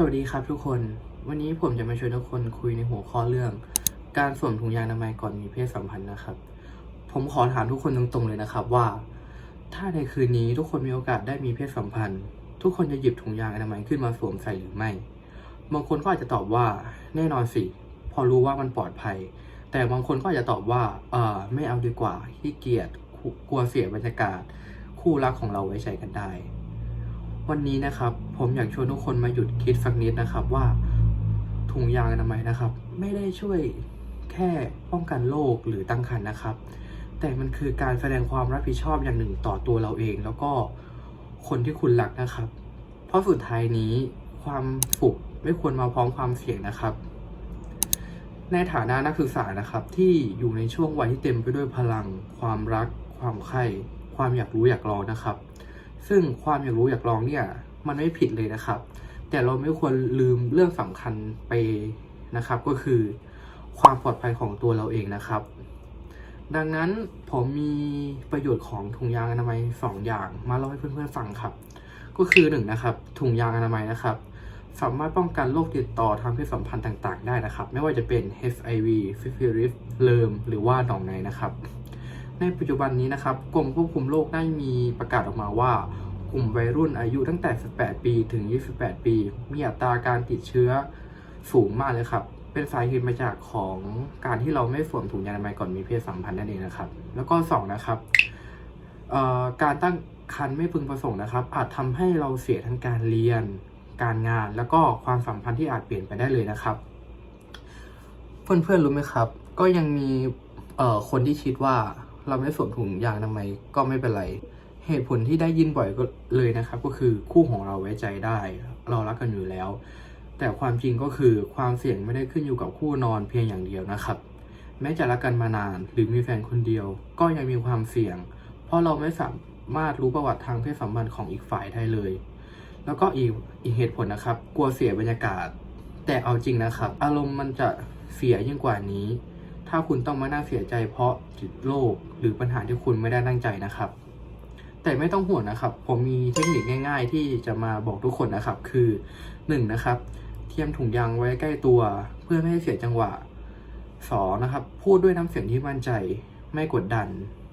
สวัสดีครับทุกคน วันนี้ผมจะมาชวนทุกคนคุยในหัวข้อเรื่อง การสวมถุงยางอนามัยก่อนมีเพศสัมพันธ์นะครับ ผมขอถามทุกคนตรงๆเลยนะครับว่า ถ้าในคืนนี้ทุกคนมีโอกาสได้มีเพศสัมพันธ์ ทุกคนจะหยิบถุงยางอนามัยขึ้นมาสวมใส่หรือไม่ บางคนก็อาจจะตอบว่าแน่นอนสิ พอรู้ว่ามันปลอดภัย แต่บางคนก็อาจจะตอบว่าเออไม่เอาดีกว่าขี้เกียจกลัวเสียบรรยากาศ คู่รักของเราไว้ใจกันได้ วันนี้นะครับ ผมอยากชวนทุกคนมาหยุดคิดสักนิดนะครับว่าถุงยางอนามัยนะครับ ไม่ได้ช่วยแค่ป้องกันโรคหรือตั้งครรภ์นะครับ แต่มันคือการแสดงความรับผิดชอบอย่างหนึ่งต่อตัวเราเอง แล้วก็คนที่คุณรักนะครับ เพราะสุดท้ายนี้ความสุขไม่ควรมาพร้อมความเสี่ยงนะครับ ในฐานะนักศึกษานะครับ ที่อยู่ในช่วงวัยที่เต็มไปด้วยพลัง ความรัก ความใคร่ความอยากรู้อยากลองนะครับ ซึ่งความอยากรู้อยากลองเนี่ยมันไม่ผิดเลยนะครับ แต่เราไม่ควรลืมเรื่องสำคัญไปนะครับ ก็คือความปลอดภัยของตัวเราเองนะครับ ดังนั้นผมมีประโยชน์ของถุงยางอนามัยสองอย่างมาเล่าให้เพื่อนๆฟังครับ ก็คือหนึ่งนะครับถุงยางอนามัยนะครับ สามารถป้องกันโรคติดต่อทางเพศสัมพันธ์ต่าง ๆ ได้นะครับ ไม่ว่าจะเป็น HIV ซิฟิลิสเลิมหรือว่าหนองในนะครับ ในปัจจุบันนี้นะครับกรมควบคุมโรคได้มีประกาศออกมาว่ากลุ่มวัยรุ่นอายุตั้งแต่ 18 ปีถึง 28 ปี มีอัตราการติดเชื้อสูงมากเลยครับ เป็นสาเหตุมาจากของการที่เราไม่สวมถุงยางอนามัยก่อนมีเพศสัมพันธ์นั่นเองนะครับ แล้วก็สองนะครับการตั้งครรภ์ไม่พึงประสงค์นะครับ อาจทำให้เราเสียทั้งการเรียน การงาน แล้วก็ความสัมพันธ์ที่อาจเปลี่ยนไปได้เลยนะครับ เพื่อนๆรู้ไหมครับ ก็ยังมีคนที่คิดว่า เราไม่สวมถุงยางอนามัยก็ไม่เป็นไร เหตุผลที่ได้ยินบ่อยก็เลยนะครับ ก็คือคู่ของเราไว้ใจได้ เรารักกันอยู่แล้ว แต่ความจริงก็คือความเสี่ยงไม่ได้ขึ้นอยู่กับคู่นอนเพียงอย่างเดียวนะครับ แม้จะรักกันมานานหรือมีแฟนคนเดียว ก็ยังมีความเสี่ยง เพราะเราไม่สามารถรู้ประวัติทางเพศสัมพันธ์ของอีกฝ่ายได้เลย แล้วก็อีกอีกเหตุผลนะครับ กลัวเสียบรรยากาศ แต่เอาจริงนะครับ อารมณ์มันจะเสียยิ่งกว่านี้ ถ้าคุณต้องมานั่งเสียใจเพราะติดโรคหรือปัญหาที่คุณไม่ได้ตั้งใจนะครับ แต่ไม่ต้องห่วงนะครับ ผมมีเทคนิคง่าย ๆ ที่จะมาบอกทุกคนนะครับ คือ1นงนะครับ เทียมถุงยางไว้ใกล้ตัวเพื่อไม่ให้เสียจังหวะสองนะครับ พูดด้วยน้ำเสียงที่มั่นใจ ไม่กดดัน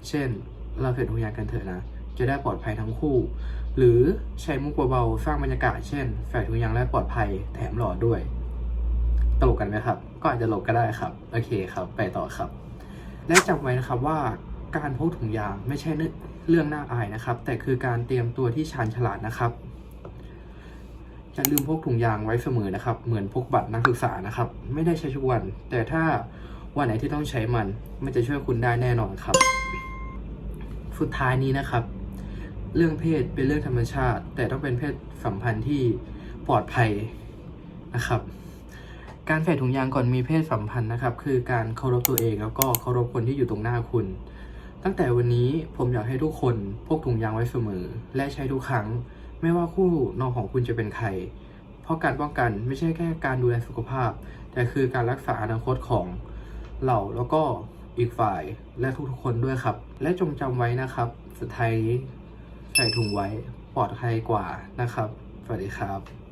เช่น เราเสร็จถุงยางกันเถอะนะจะได้ปลอดภัยทั้งคู่ หรือใช้มุกเบาๆสร้างบรรยากาศเช่นใส่ถุงยางและปลอดภัยแถมหล่อด้วย ตลกกันไหมครับ ก็อาจจะหลกก็ได้ครับ โอเคครับ ไปต่อครับ และจำไว้นะครับว่าการพกถุงยางไม่ใช่เรื่องน่าอายนะครับ แต่คือการเตรียมตัวที่ชาญฉลาดนะครับอย่าลืมพกถุงยางไว้เสมอนะครับ เหมือนพกบัตรนักศึกษานะครับ ไม่ได้ใช้ทุกวัน แต่ถ้าวันไหนที่ต้องใช้มัน มันจะช่วยคุณได้แน่นอนครับ สุดท้ายนี้นะครับ เรื่องเพศเป็นเรื่องธรรมชาติ แต่ต้องเป็นเพศสัมพันธ์ที่ปลอดภัยนะครับ การใส่ถุงยางก่อนมีเพศสัมพันธ์นะครับ คือการเคารพตัวเองแล้วก็เคารพคนที่อยู่ตรงหน้าคุณ ตั้งแต่วันนี้ผมอยากให้ทุกคนพกถุงยางไว้เสมอ และใช้ทุกครั้ง ไม่ว่าคู่นอนของคุณจะเป็นใคร เพราะการป้องกันไม่ใช่แค่การดูแลสุขภาพ แต่คือการรักษาอนาคตของเราแล้วก็อีกฝ่ายและทุกๆคนด้วยครับ และจงจำไว้นะครับ สุดท้ายใส่ถุงไว้ปลอดภัยกว่านะครับ สวัสดีครับ